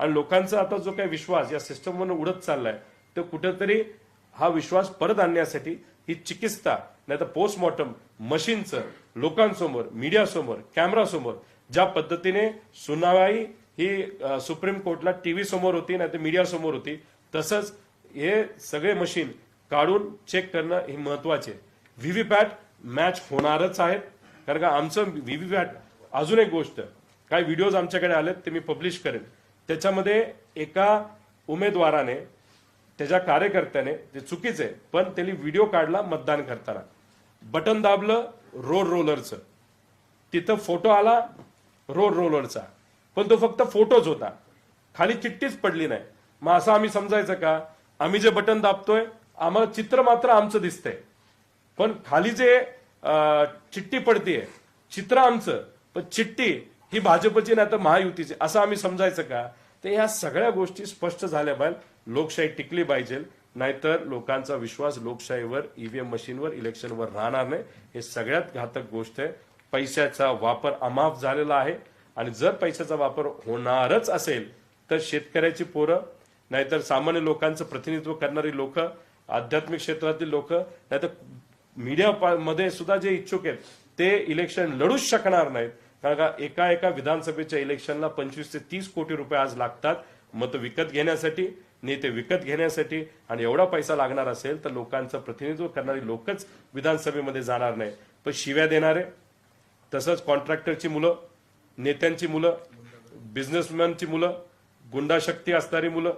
आणि लोकांचा आता जो काही विश्वास या सिस्टमवर उडत चाललाय तर कुठेतरी हा विश्वास परत आणण्यासाठी ही चिकित्सा नाही तर पोस्टमॉर्टम मशीनचं लोकांसमोर मीडियासमोर कॅमेरासमोर ज्या पद्धतीने सुनावाई ही सुप्रीम कोर्टला टीव्ही समोर होती नाही तर मीडियासमोर होती तसंच हे सगळे मशीन काढून चेक करणं हे महत्त्वाचे. व्हीव्हीपॅट मॅच होणारच आहेत. कारण का आमचं व्हीव्हीपॅट अजून एक गोष्ट काही व्हिडिओज आमच्याकडे आलेत ते मी पब्लिश करेन. त्याच्यामध्ये एका उमेदवाराने त्याच्या कार्यकर्त्याने ते चुकीचे पण त्यांनी व्हिडिओ काढला मतदान करताना. बटन दाबलं रोड रोलरचं तिथं फोटो आला रोड रोलरचा पण तो फक्त फोटोच होता. खाली चिठ्ठीच पडली नाही. मग असं आम्ही समजायचं का? आम्ही जे बटन दाबतोय आम्हाला चित्र मात्र आमचं दिसतंय. पण खाली जे चिठ्ठी पडतीये चित्र आमचं पण चिठ्ठी ही भाजपची नाही तर महायुतीची. असं आम्ही समजायचं का? तर ह्या सगळ्या गोष्टी स्पष्ट झाल्या पाहिजे लोकशाही टिकली पाहिजे नाहीतर लोकांचा विश्वास लोकशाहीवर ईव्हीएम मशीनवर इलेक्शनवर राहणार नाही. हे सगळ्यात घातक गोष्ट आहे. पैशाचा वापर अमाप झालेला आहे. आणि जर पैशाचा वापर होणारच असेल तर शेतकऱ्याची पोरं नाहीतर सामान्य लोकांचं प्रतिनिधित्व करणारी लोक आध्यात्मिक क्षेत्रातील लोक नाहीतर मीडिया मध्ये सुद्धा जे इच्छुक आहेत ते इलेक्शन लढूच शकणार नाहीत. कारण का एका एका विधानसभेच्या इलेक्शनला पंचवीस ते तीस कोटी रुपये आज लागतात. मतं विकत घेण्यासाठी नेते विकत घेण्यासाठी आणि एवढा पैसा लागणार असेल तर लोकांचं प्रतिनिधित्व करणारी लोकच विधानसभेमध्ये जाणार नाही. पण शिव्या देणारे तसंच कॉन्ट्रॅक्टरची मुलं नेत्यांची मुलं बिझनेसमॅनची मुलं गुंडाशक्ती असणारी मुलं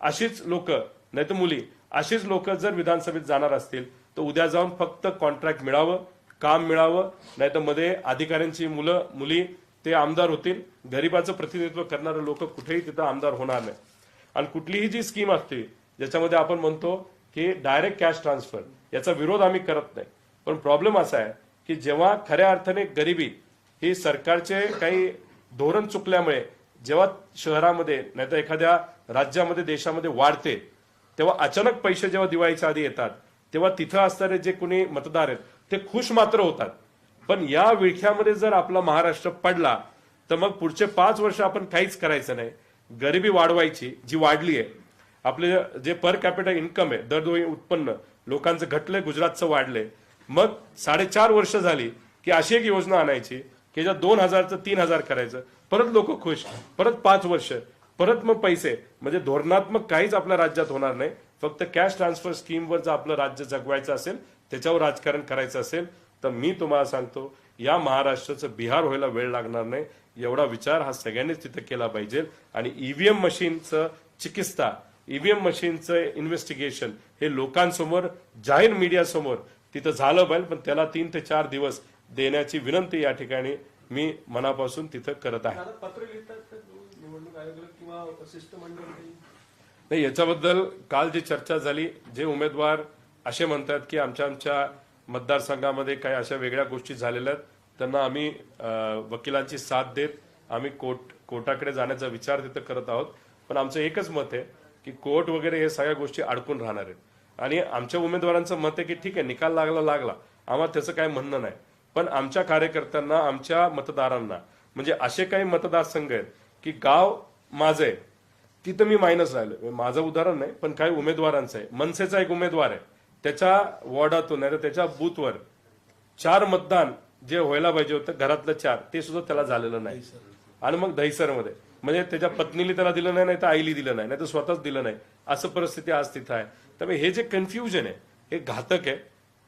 अशीच लोक नाही तर मुली अशीच लोक जर विधानसभेत जाणार असतील तर उद्या जाऊन फक्त कॉन्ट्रॅक्ट मिळावं काम मिळावं नाही तर मध्ये अधिकाऱ्यांची मुलं मुली ते आमदार होतील. गरिबाचं प्रतिनिधित्व करणारे लोक कुठेही तिथं आमदार होणार नाही. आणि कुठलीही जी स्कीम असते ज्याच्यामध्ये आपण म्हणतो की डायरेक्ट कॅश ट्रान्सफर याचा विरोध आम्ही करत नाही. पण प्रॉब्लेम असा आहे की जेव्हा खऱ्या अर्थाने गरिबी ही सरकारचे काही धोरण चुकल्यामुळे जेव्हा शहरामध्ये नाहीतर एखाद्या राज्यामध्ये देशामध्ये वाढते तेव्हा अचानक पैसे जेव्हा दिवाळीच्या आधी येतात तेव्हा तिथं असणारे जे कुणी मतदार आहेत ते खुश मात्र होतात. पण या विळख्यामध्ये जर आपला महाराष्ट्र पडला तर मग पुढचे पाच वर्ष आपण काहीच करायचं नाही. गरिबी वाढवायची जी वाढली आहे. आपले जे पर कॅपिटल इन्कम आहे दरडोई उत्पन्न लोकांचं घटलंय गुजरातचं वाढलंय. मग साडेचार वर्ष झाली की अशी एक योजना आणायची की ज्या दोन हजारचं तीन हजार करायचं. परत लोक खुश परत पाच वर्ष परत मग पैसे. म्हणजे धोरणात्मक काहीच आपल्या राज्यात होणार नाही. फक्त कॅश ट्रान्सफर स्कीमवर जर आपलं राज्य जगवायचं असेल त्याच्यावर राजकारण करायचं असेल तर मी तुम्हाला सांगतो या महाराष्ट्राचं बिहार व्हायला वेळ लागणार नाही. एवढा विचार हा सगळ्यांनीच तिथे केला पाहिजे. आणि ईव्हीएम मशीनचं चिकित्सा ईव्हीएम मशीनचं इन्व्हेस्टिगेशन हे लोकांसमोर जाहीर मीडियासमोर तिथं झालं पाहिजे पण त्याला तीन ते चार दिवस देण्याची विनंती या ठिकाणी मी मनापासून तिथं करत आहे? नाही याच्याबद्दल काल जी चर्चा झाली जे उमेदवार असे म्हणतात की आमच्या आमच्या मतदारसंघामध्ये काही अशा वेगळ्या गोष्टी झालेल्या आहेत. त्यांना आम्ही वकिलांची साथ देत आम्ही कोर्ट कोर्टाकडे जाण्याचा विचार तिथं करत आहोत. पण आमचं एकच मत आहे की कोर्ट वगैरे हे सगळ्या गोष्टी अडकून राहणार आहेत. आणि आमच्या उमेदवारांचं मत आहे की ठीक आहे निकाल लागला लागला. आम्हाला त्याचं काही म्हणणं नाही. पण आमच्या कार्यकर्त्यांना आमच्या मतदारांना म्हणजे असे काही मतदारसंघ आहेत की गाव माझं आहे तिथं मी मायनस राहिलो म्हणजे माझं उदाहरण नाही पण काही उमेदवारांचं आहे. मनसेचा एक उमेदवार आहे. त्याच्या वॉर्डातून नाही तर त्याच्या बूथवर चार मतदान जे व्हायला पाहिजे होतं घरातलं चार ते सुद्धा त्याला झालेलं नाही. आणि मग दहिसरमध्ये. म्हणजे त्याच्या पत्नीला त्याला दिलं नाही नाही तर आईली दिलं नाही नाही तर स्वतःच दिलं नाही. असं परिस्थिती आज तिथं आहे. त्यामुळे हे जे कन्फ्युजन आहे हे घातक आहे.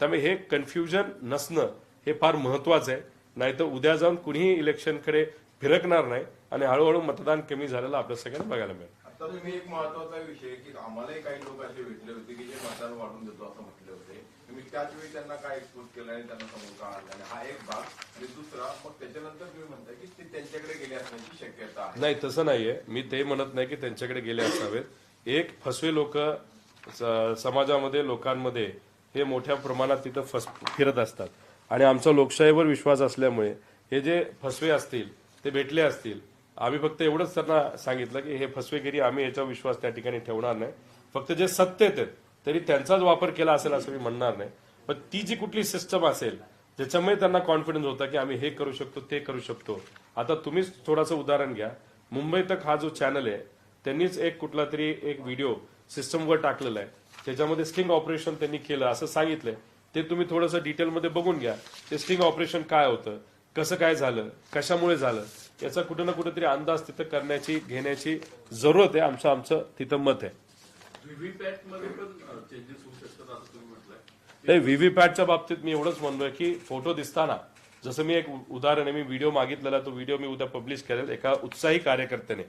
त्यामुळे हे कन्फ्युजन नसणं हे फार महत्वाचं आहे. नाही तर उद्या जाऊन कुणीही इलेक्शनकडे फिरकणार नाही आणि हळूहळू मतदान कमी झालेलं आपल्या सगळ्यांना बघायला मिळेल. तर तुम्ही एक महत्त्वाचा विषय की आम्हालाही काही लोक असे भेटले होते की जे मतदान वाढून देतो असं म्हटले होते. तुम्ही त्याच वेळी त्यांना काय एक्सपोज केलं आणि त्यांना समोर का आणलं आणि हा एक भाग. आणि दुसरा मग त्याच्यानंतर तुम्ही म्हणताय की ते त्यांच्याकडे गेले असण्याची शक्यता आहे. नाही तसं नाहीये. मी ते म्हणत नाही की त्यांच्याकडे गेले असावेत. एक फसवे लोक समाजामध्ये लोकांमध्ये हे मोठ्या प्रमाणात तिथं फस फिरत असतात. आणि आमचा लोकशाहीवर विश्वास असल्यामुळे हे जे फसवे असतील ते भेटले असतील आम्ही फक्त एवढंच त्यांना सांगितलं की हे फसवेगिरी आम्ही याचा विश्वास त्या ठिकाणी ठेवणार नाही. फक्त जे सत्तेत आहेत तरी त्यांचाच वापर केला असेल असं मी म्हणणार नाही. पण ती जी कुठली सिस्टम असेल ज्याच्यामुळे त्यांना कॉन्फिडन्स होता की आम्ही हे करू शकतो ते करू शकतो. आता तुम्हीच थोडंसं उदाहरण घ्या. मुंबई तक हा जो चॅनल आहे त्यांनीच एक कुठला तरी एक व्हिडिओ सिस्टमवर टाकलेला आहे. त्याच्यामध्ये स्टिंग ऑपरेशन त्यांनी केलं असं सांगितलंय. ते तुम्ही थोडंसं डिटेलमध्ये बघून घ्या. ते स्टिंग ऑपरेशन काय होतं कसं काय झालं कशामुळे झालं याचा कुठं ना कुठेतरी अंदाज तिथं करण्याची घेण्याची जरूरत आहे. आमचं आमचं तिथं मत आहे. नाही व्हीव्हीपॅटच्या बाबतीत मी एवढंच म्हणतोय की फोटो दिसताना जसं मी एक उदाहरण आहे मी व्हिडिओ मागितलेला तो व्हिडिओ मी उद्या पब्लिश करेल एका उत्साही कार्यकर्त्याने.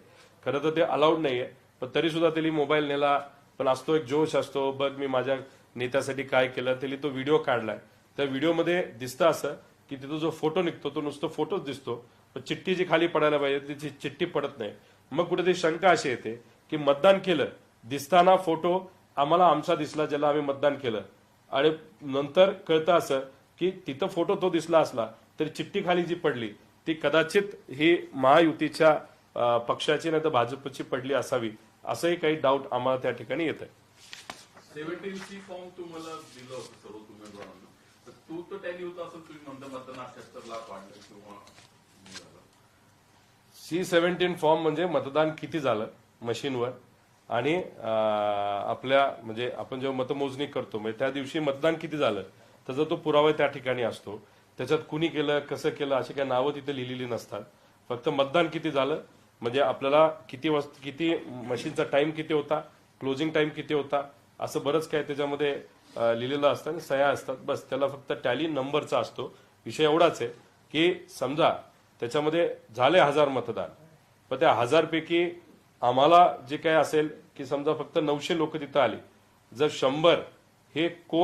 खरं तर ते अलाउड नाहीये पण तरी सुद्धा त्यांनी मोबाईल नेला पण असतो एक जोश असतो बघ मी माझ्या नेत्यासाठी काय केलं त्यांनी तो व्हिडिओ काढलाय. त्या व्हिडिओमध्ये दिसतं असं की तिथं जो फोटो निघतो तो नुसतं फोटोच दिसतो पण चिठ्ठी जी खाली पडायला पाहिजे ती चिठ्ठी पडत नाही. मग कुठेतरी शंका अशी येते की मतदान केलं दिसताना फोटो आम्हाला आमचा दिसला ज्याला आम्ही मतदान केलं. आणि नंतर कळतं असं की तिथं फोटो तो दिसला असला तरी चिठ्ठी खाली जी पडली ती कदाचित ही महायुतीच्या पक्षाची नाही तर भाजपची पडली असावी असंही काही डाऊट आम्हाला त्या ठिकाणी येत आहे फॉर्म तुम्हाला सी सेव्हन्टीन फॉर्म म्हणजे मतदान किती झालं मशीनवर? आणि आपल्या म्हणजे आपण जेव्हा मतमोजणी करतो म्हणजे त्या दिवशी मतदान किती झालं? त्याचा तो पुरावा त्या ठिकाणी असतो. त्याच्यात कुणी केलं कसं केलं अशी काही नावं तिथे लिहिलेली नसतात. फक्त मतदान किती झालं? म्हणजे आपल्याला किती वाज किती मशीनचा टाइम किती होता? क्लोजिंग टाइम किती होता? असं बरंच काय त्याच्यामध्ये लिहिलेलं असतं आणि सह्या असतात. बस त्याला फक्त टॅली नंबरचा असतो. विषय एवढाच आहे की समजा त्याच्यामध्ये झाले हजार मतदान. पण त्या हजारपैकी आम्हाला जे काय असेल की समजा फक्त नऊशे लोक तिथं आली जर शंभर हे कोण